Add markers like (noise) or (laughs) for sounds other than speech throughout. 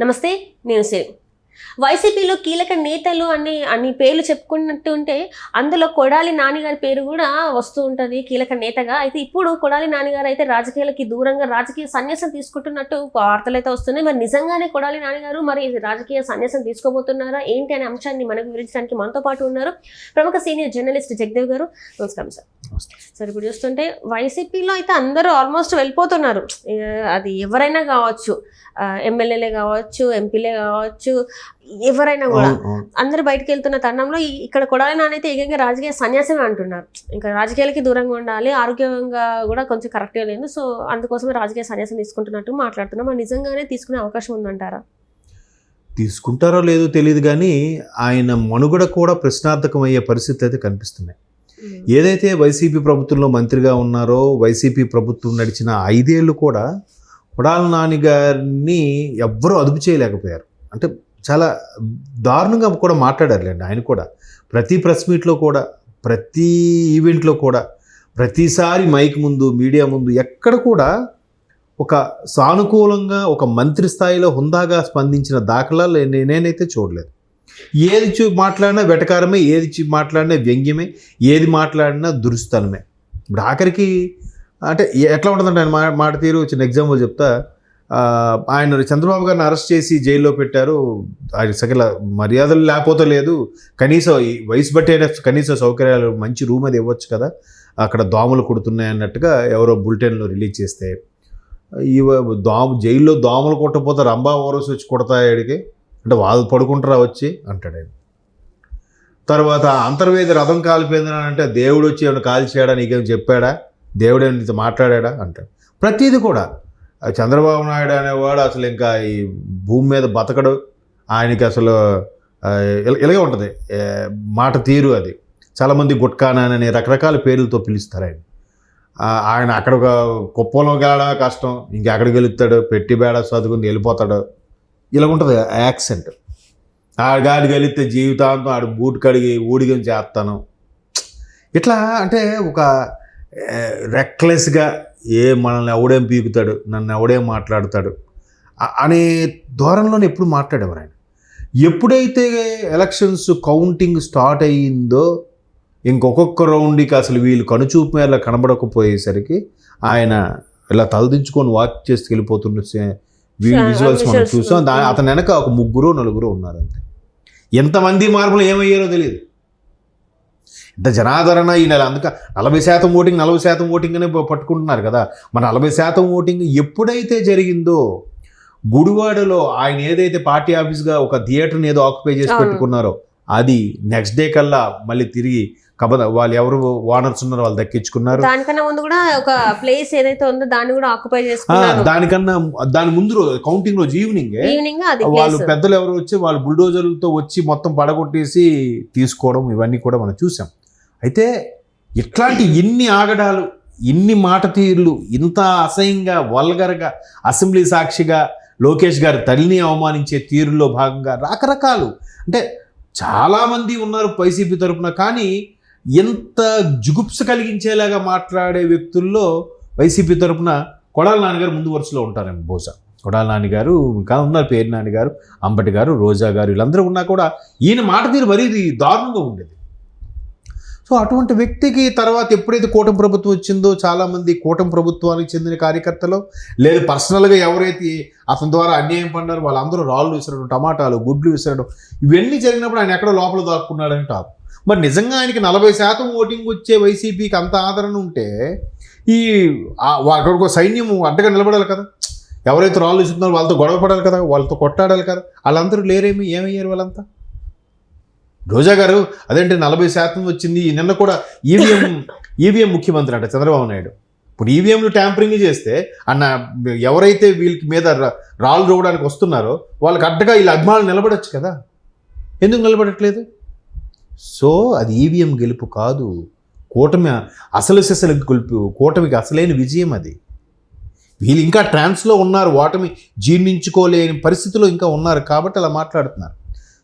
నమస్తే నేను సిరి వైసీపీలో కీలక నేతలు అని అన్ని పేర్లు చెప్పుకున్నట్టు ఉంటే అందులో కొడాలి నాన్నగారి పేరు కూడా వస్తూ ఉంటుంది కీలక నేతగా. అయితే ఇప్పుడు కొడాలి నాన్నగారు అయితే రాజకీయాలకి దూరంగా రాజకీయ సన్యాసం తీసుకుంటున్నట్టు వార్తలు అయితే వస్తున్నాయి. మరి నిజంగానే కొడాలి నాన్నగారు మరి రాజకీయ సన్యాసం తీసుకోబోతున్నారా? ఏంటి అనే అంశాన్ని మనకు వివరించడానికి మనతో పాటు ఉన్నారు ప్రముఖ సీనియర్ జర్నలిస్ట్ జగదేవ్ గారు. నమస్కారం సార్. సార్ ఇప్పుడు చూస్తుంటే వైసీపీలో అయితే అందరూ ఆల్మోస్ట్ వెళ్ళిపోతున్నారు. అది ఎవరైనా కావచ్చు ఎమ్మెల్యేలే కావచ్చు ఎంపీలే కావచ్చు ఎవరైనా కూడా. అందరు బయటకు వెళ్తున్న తరుణంలో ఇక్కడ కొడాలి నానైతే ఏకంగా రాజకీయ సన్యాసమే అంటున్నారు. ఇంకా రాజకీయాలకి దూరంగా ఉండాలి ఆరోగ్యంగా కూడా కొంచెం కరెక్ట్గా లేదు. సో అందుకోసమే రాజకీయ సన్యాసం తీసుకుంటున్నట్టు మాట్లాడుతున్నాం. మరి నిజంగానే తీసుకునే అవకాశం ఉందంటారా? తీసుకుంటారో లేదో తెలియదు కానీ ఆయన మనుగడ కూడా ప్రశ్నార్థకం అయ్యే పరిస్థితి అయితే కనిపిస్తున్నాయి. ఏదైతే వైసీపీ ప్రభుత్వంలో మంత్రిగా ఉన్నారో వైసీపీ ప్రభుత్వం నడిచిన ఐదేళ్ళు కూడా కొడాల నాని గారిని ఎవ్వరూ అదుపు చేయలేకపోయారు. అంటే చాలా దారుణంగా కూడా మాట్లాడారులేండి ఆయన కూడా. ప్రతి ప్రెస్ మీట్లో కూడా ప్రతి ఈవెంట్లో కూడా ప్రతిసారి మైక్ ముందు మీడియా ముందు ఎక్కడ కూడా ఒక సానుకూలంగా ఒక మంత్రి స్థాయిలో హుందాగా స్పందించిన దాఖలాలు నేనైతే చూడలేదు. ఏది చూ మాట్లాడినా వెటకారమే ఏది మాట్లాడినా వ్యంగ్యమే ఏది మాట్లాడినా దురుస్తనమే. ఇప్పుడు ఆఖరికి అంటే ఎట్లా ఉంటుందంటే ఆయన మా మాట తీరు చిన్న ఎగ్జాంపుల్ చెప్తా. ఆయన చంద్రబాబు గారిని అరెస్ట్ చేసి జైల్లో పెట్టారు. ఆయన సకల మర్యాదలు లేకపోతే లేదు. కనీసం ఈ వయసు బట్టి అయినా కనీస సౌకర్యాలు మంచి రూమ్ అది ఇవ్వచ్చు కదా. అక్కడ దోమలు కుడుతున్నాయి అన్నట్టుగా ఎవరో బులెటిన్లో రిలీజ్ చేస్తే. ఈ దోమ జైల్లో దోమలు కొట్టపోతే రంభా ఓరస్ వచ్చి కొడతాయడికి అంటే వాళ్ళు పడుకుంటారా వచ్చి? అంటాడు ఆయన. తర్వాత అంతర్వేది రథం కాలిపోయిందని అంటే దేవుడు వచ్చి ఏమైనా కాల్చేయడా నీకేం చెప్పాడా? దేవుడు ఏమైనా మాట్లాడా అంటాడు. ప్రతిదీ కూడా చంద్రబాబు నాయుడు అనేవాడు అసలు ఇంకా ఈ భూమి మీద బతకడు. ఆయనకి అసలు ఇలాగే ఉంటుంది. మాట తీరు అది. చాలామంది గుట్కానాన్ రకరకాల పేర్లతో పిలుస్తారు ఆయన. ఆయన అక్కడ ఒక కుప్పంలోకి వెళ్ళడం కష్టం. ఇంకెక్కడికి వెళుతాడు? పెట్టి బేడ చదువుకుని వెళ్ళిపోతాడు. ఇలా ఉంటుంది యాక్సెంట్. ఆ వెళితే జీవితాంతం ఆడు బూట్ కడిగి ఊడిగం చేస్తాను. ఇట్లా అంటే ఒక రెక్లెస్గా ఏ మనల్ని ఎవడేం పీకుతాడు నన్ను ఎవడేం మాట్లాడతాడు అనే ధోరణిలోనే ఎప్పుడు మాట్లాడేవారు ఆయన. ఎప్పుడైతే ఎలక్షన్స్ కౌంటింగ్ స్టార్ట్ అయ్యిందో ఇంకొకొక్క రౌండ్కి అసలు వీళ్ళు కనుచూపు మేర కనబడకపోయేసరికి ఆయన ఇలా తలదించుకొని వాక్ చేసి వెళ్ళిపోతున్న విజువల్స్ మనం. చూసాం. దా అతని వెనక ఒక ముగ్గురు నలుగురు ఉన్నారు అంతే. ఎంతమంది మార్పులు ఏమయ్యారో తెలియదు ఇంత జనాదరణ ఈ నెల. అందుక నలభై శాతం ఓటింగ్ నలభై శాతం ఓటింగ్ అనే పట్టుకుంటున్నారు కదా. మన నలభై శాతం ఓటింగ్ ఎప్పుడైతే జరిగిందో గుడివాడలో ఆయన ఏదైతే పార్టీ ఆఫీస్గా ఒక థియేటర్ని ఏదో ఆక్యుపై చేసి. పెట్టుకున్నారో అది నెక్స్ట్ డే కల్లా మళ్ళీ తిరిగి కబద వాళ్ళు ఎవరు ఓనర్స్ ఉన్నారో వాళ్ళు దక్కించుకున్నారు. దానికన్నా ముందు కూడా ఒక ప్లేస్ ఏదైతే ఉందో దాన్ని కూడా ఆక్యుపై చేసుకున్నారు. దానికన్నా దాని ముందు రోజు కౌంటింగ్ రోజు ఈవినింగ్ వాళ్ళు పెద్దలు ఎవరు వచ్చి వాళ్ళు బుల్డోజర్లతో వచ్చి మొత్తం పడగొట్టేసి తీసుకోవడం ఇవన్నీ కూడా మనం చూసాం. అయితే ఇట్లాంటి ఎన్ని ఆగడాలు ఇన్ని మాట తీరులు ఇంత అసహ్యంగా వల్గర్గా అసెంబ్లీ సాక్షిగా లోకేష్ గారి తల్లిని అవమానించే తీరులో భాగంగా రకరకాలు. అంటే చాలామంది ఉన్నారు వైసీపీ తరఫున కానీ ఎంత జుగుప్స కలిగించేలాగా మాట్లాడే వ్యక్తుల్లో వైసీపీ తరపున కొడాల నాన్నగారు ముందు వరుసలో ఉంటారేమో బహుశా. కొడాల నాన్నగారు ఇంకా ఉన్నారు పేరు నాన్నగారు అంబటి గారు రోజా గారు వీళ్ళందరూ ఉన్నా కూడా ఈయన మాట తీరు మరీ దారుణంగా ఉండేది. సో అటువంటి వ్యక్తికి తర్వాత ఎప్పుడైతే కూటమి ప్రభుత్వం వచ్చిందో చాలామంది కూటమి ప్రభుత్వానికి చెందిన కార్యకర్తలు లేదు పర్సనల్గా ఎవరైతే అతని ద్వారా అన్యాయం పడ్డారో వాళ్ళందరూ రాళ్ళు విసరడం టమాటాలు గుడ్లు విసరడం ఇవన్నీ జరిగినప్పుడు ఆయన ఎక్కడో లోపల దాక్కున్నాడని టాప్ మరి నిజంగా ఆయనకి నలభై శాతం ఓటింగ్ వచ్చే వైసీపీకి అంత ఆదరణ ఉంటే ఈ అక్కడికో ఒక సైన్యం అడ్డగా నిలబడాలి కదా. ఎవరైతే రాళ్ళు ఇస్తున్నారో వాళ్ళతో గొడవ పడాలి కదా వాళ్ళతో కొట్టాడాలి కదా. వాళ్ళందరూ లేరేమి? ఏమయ్యారు వాళ్ళంతా? రోజా గారు అదేంటి నలభై శాతం వచ్చింది? నిన్న కూడా ఈవీఎం ఈవీఎం (laughs) ముఖ్యమంత్రి అంట చంద్రబాబు నాయుడు. ఇప్పుడు ఈవీఎంలు ట్యాంపరింగ్ చేస్తే అన్న ఎవరైతే వీళ్ళకి మీద రా- రాళ్ళు రోవడానికి వస్తున్నారో వాళ్ళకి అడ్డగా వీళ్ళ అభిమానులు నిలబడొచ్చు కదా? ఎందుకు నిలబడట్లేదు? సో అది ఈవీఎం గెలుపు కాదు. కూటమి అసలు సిసలు గెలుపు కూటమికి అసలైన విజయం అది. వీళ్ళు ఇంకా ట్రాన్స్లో ఉన్నారు ఓటమి జీర్ణించుకోలేని పరిస్థితిలో ఇంకా ఉన్నారు కాబట్టి అలా మాట్లాడుతున్నారు.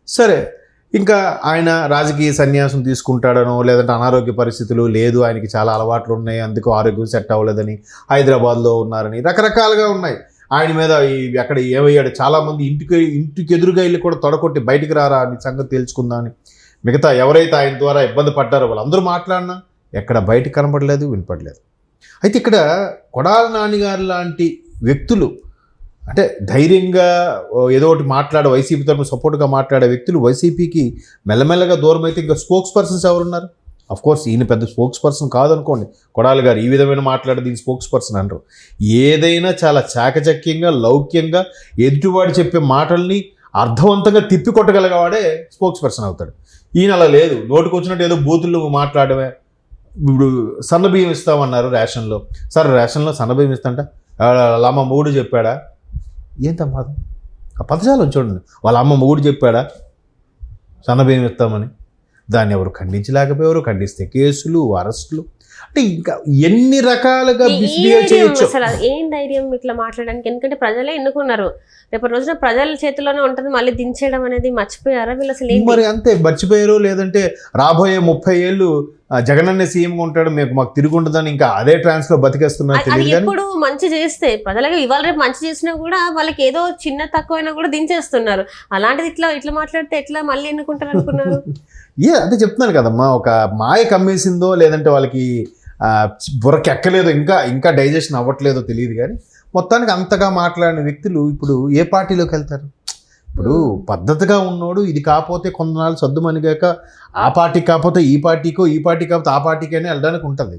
సరే ఇంకా ఆయన రాజకీయ సన్యాసం తీసుకుంటాడనో లేదంటే అనారోగ్య పరిస్థితులు లేదు ఆయనకి చాలా అలవాట్లు ఉన్నాయి అందుకు ఆరోగ్యం సెట్ అవ్వలేదని హైదరాబాద్లో ఉన్నారని రకరకాలుగా ఉన్నాయి. ఆయన మీద అక్కడ ఏమయ్యాడు? చాలామంది ఇంటికి ఇంటికి ఎదురుగా వెళ్ళి కూడా తొడకొట్టి బయటికి రారా అని సంగతి తెలుసుకుందామని. మిగతా ఎవరైతే ఆయన ద్వారా ఇబ్బంది పడ్డారో వాళ్ళందరూ మాట్లాడినా ఎక్కడ బయట కనపడలేదు వినపడలేదు. అయితే ఇక్కడ కొడాల నాన్నగారు లాంటి వ్యక్తులు అంటే ధైర్యంగా ఏదో ఒకటి మాట్లాడే వైసీపీ తరఫున సపోర్ట్గా మాట్లాడే వ్యక్తులు వైసీపీకి మెల్లమెల్లగా దూరం అయితే ఇంకా స్పోక్స్ పర్సన్స్ ఎవరున్నారు? అఫ్ కోర్స్ ఈయన పెద్ద స్పోక్స్ పర్సన్ కాదనుకోండి. కొడాలి గారు ఈ విధమైన మాట్లాడే దీని స్పోక్స్ పర్సన్ అనరు. ఏదైనా చాలా చాకచక్యంగా లౌక్యంగా ఎదుటివాడు చెప్పే మాటల్ని అర్థవంతంగా తిప్పి కొట్టగలిగేవాడే స్పోక్స్ పర్సన్ అవుతాడు. ఈయన అలా లేదు. నోటుకు వచ్చినట్టు ఏదో బూతులు మాట్లాడమే. ఇప్పుడు సన్నబియ్యం ఇస్తామన్నారు రేషన్లో. సార్ రేషన్లో సన్నబియ్యం ఇస్తాంట లమ్మ మూడు చెప్పాడా? ఏం తమాదం ఆ పదజాలం చూడండి. వాళ్ళ అమ్మ మూడు చెప్పాడా? సన్న బియ్యం ఇస్తామని. దాన్ని ఎవరు ఖండించలేకపోయారు ఖండిస్తే కేసులు అరెస్టులు. అంటే ఇంకా ఎన్ని రకాలుగా చేయొచ్చు. అసలు ఏం ధైర్యం ఇట్లా మాట్లాడడానికి? ఎందుకంటే ప్రజలే ఎన్నుకున్నారు. రేపటి రోజున ప్రజల చేతిలోనే ఉంటుంది మళ్ళీ దించేయడం అనేది మర్చిపోయారా? వీళ్ళు అసలు మరి అంతే మర్చిపోయారు లేదంటే రాబోయే ముప్పై ఏళ్ళు జగనన్న సీఎంగా ఉంటాడు మీకు మాకు తిరిగి ఉండదని ఇంకా అదే ట్రాన్స్లో బతికేస్తున్నా అది- అది తెలియదు కానీ ఎప్పుడు మంచి చేస్తే ప్రజలకు ఇవాళ రేపు మంచి చేసినా కూడా వాళ్ళకి ఏదో చిన్న తక్కువైనా కూడా దించేస్తున్నారు. అలాంటిది ఇట్లా ఇట్లా మాట్లాడితే ఎట్లా మళ్ళీ ఎన్నుకుంటారు అనుకున్నారు? (laughs) ఏ అదే చెప్తున్నాను కదమ్మా ఒక మాయ కమ్మేసిందో లేదంటే వాళ్ళకి బుర్రకి ఎక్కలేదో ఇంకా ఇంకా డైజెషన్ అవ్వట్లేదో తెలియదు కానీ మొత్తానికి అంతగా మాట్లాడిన వ్యక్తులు ఇప్పుడు ఏ పార్టీలోకి వెళ్తారు? ఇప్పుడు పద్ధతిగా ఉన్నోడు ఇది కాకపోతే కొంతనాళ్ళు సర్దు మనిగాక ఆ పార్టీకి కాకపోతే ఈ పార్టీకో ఈ పార్టీ కాకపోతే ఆ పార్టీకి అని వెళ్ళడానికి ఉంటుంది.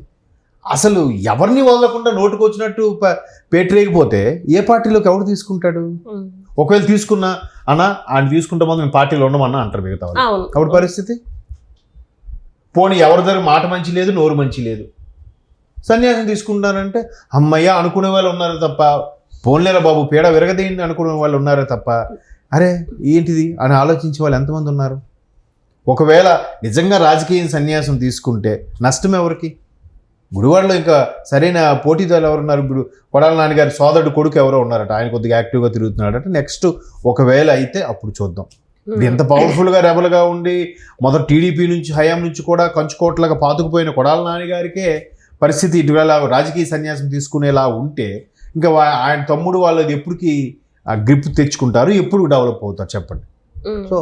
అసలు ఎవరిని వదలకుండా నోటుకు వచ్చినట్టు ప- పేటరేగిపోతే ఏ పార్టీలోకి ఎవరు తీసుకుంటాడు. ఒకవేళ తీసుకున్నా అన్నా ఆయన తీసుకుంటే మనం మేము పార్టీలో ఉండమన్నా అంటారు మిగతా వాళ్ళు. అప్పుడు పరిస్థితి? పోనీ ఎవరి దగ్గర మాట మంచి లేదు నోరు మంచి లేదు. సన్యాసం తీసుకుంటారంటే అమ్మయ్య అనుకునే వాళ్ళు ఉన్నారు తప్ప పోన్లేరా బాబు పీడ విరగదేయండి అనుకునే వాళ్ళు ఉన్నారే తప్ప అరే ఏంటిది? అని ఆలోచించే వాళ్ళు ఎంతమంది ఉన్నారు? ఒకవేళ నిజంగా రాజకీయ సన్యాసం తీసుకుంటే నష్టం ఎవరికి? గుడివాడలో ఇంకా సరైన పోటీదారులు ఎవరున్నారు ఇప్పుడు కొడాల నాన్నగారి సోదరుడు కొడుకు ఎవరో ఉన్నారట. ఆయన కొద్దిగా యాక్టివ్గా తిరుగుతున్నాడట. నెక్స్ట్ ఒకవేళ అయితే అప్పుడు చూద్దాం. ఎంత పవర్ఫుల్గా రెబల్గా ఉండి మొదటి టీడీపీ నుంచి హయాం నుంచి కూడా కంచుకోట్లుగా పాతుకుపోయిన కొడాల నాన్నగారికే పరిస్థితి ఇటీవల రాజకీయ సన్యాసం తీసుకునేలా ఉంటే ఇంకా ఆయన తమ్ముడు వాళ్ళది ఎప్పటికి గ్రిప్ తెచ్చుకుంటారు ఎప్పుడు డెవలప్ అవుతారు చెప్పండి. సో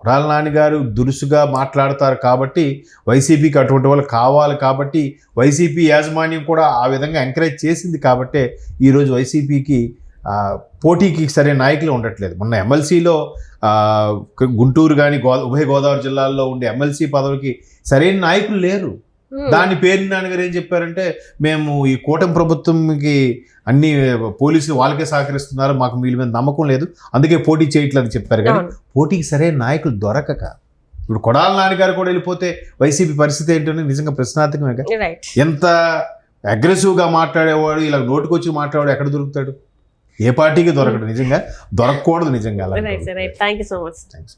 కొడాల నాన్నగారు దురుసుగా మాట్లాడతారు కాబట్టి వైసీపీకి అటువంటి వాళ్ళు కావాలి కాబట్టి వైసీపీ యాజమాన్యం కూడా ఆ విధంగా ఎంకరేజ్ చేసింది కాబట్టే ఈరోజు వైసీపీకి ఆ, పోటీకి సరైన నాయకులు ఉండట్లేదు మొన్న ఎమ్మెల్సీలో గుంటూరు కానీ గో ఉభయ గోదావరి జిల్లాల్లో ఉండే ఎమ్మెల్సీ పదవికి సరైన నాయకులు లేరు. దాని పేరు నాన్నగారు ఏం చెప్పారంటే మేము ఈ కూటమి ప్రభుత్వంకి అన్ని పోలీసులు వాళ్ళకే సహకరిస్తున్నారు మాకు వీళ్ళ మీద నమ్మకం లేదు అందుకే పోటీ చేయట్లేదు చెప్పారు. కానీ. పోటీకి సరైన నాయకులు దొరకక ఇప్పుడు కొడాల నాన్నగారు కూడా వెళ్ళిపోతే వైసీపీ పరిస్థితి ఏంటని నిజంగా ప్రశ్నార్థకమే ఎంత అగ్రెసివ్గా మాట్లాడేవాడు ఇలా నోటుకొచ్చి మాట్లాడాడు ఎక్కడ దొరుకుతాడు? ఏ పార్టీకి దొరకడు నిజంగా దొరకకూడదు నిజంగా thank you so much thanks